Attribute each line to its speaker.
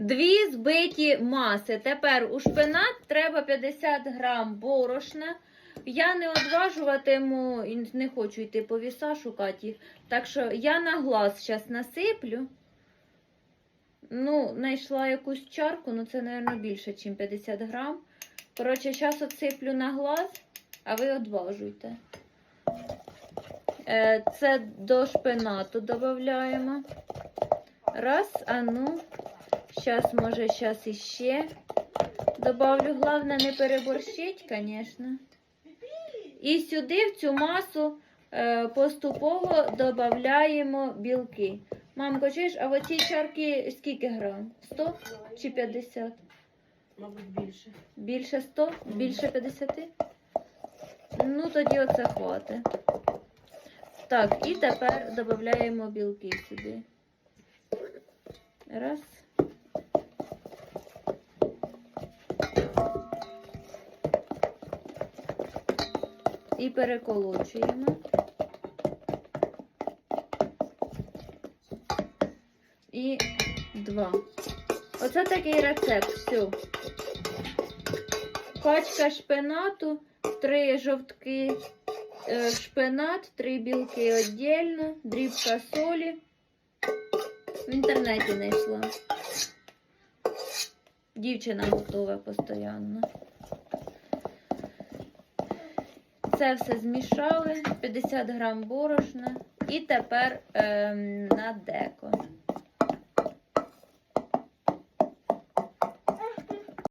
Speaker 1: Дві збиті маси. Тепер у шпинат треба 50 грам борошна. Я не одважуватиму і не хочу йти по віса шукати їх. Так що я на глаз зараз насиплю. Ну, знайшла якусь чарку, ну це, мабуть, більше, ніж 50 грам. Коротше, зараз отсиплю на глаз, а ви одважуйте. Е, Це до шпинату додаємо. Раз, а ну. Зараз, може, зараз іще добавлю. Головне не переборщить, звісно. І сюди в цю масу е, поступово додаємо білки. Мамко, чуєш, а в цій чарки скільки грам? 100 чи 50?
Speaker 2: Мабуть, більше.
Speaker 1: Більше 100? Більше 50? Ну, тоді оце хватить. Так, і тепер додаємо білки сюди. Раз. І переколочуємо. І два. Оце такий рецепт. Все. Пачка шпинату, три жовтки е, шпинат, три білки віддільно, дрібка солі. В інтернеті знайшла. Дівчина готова постійно. Це все змішали, 50 грам борошна. І тепер ем, на деко.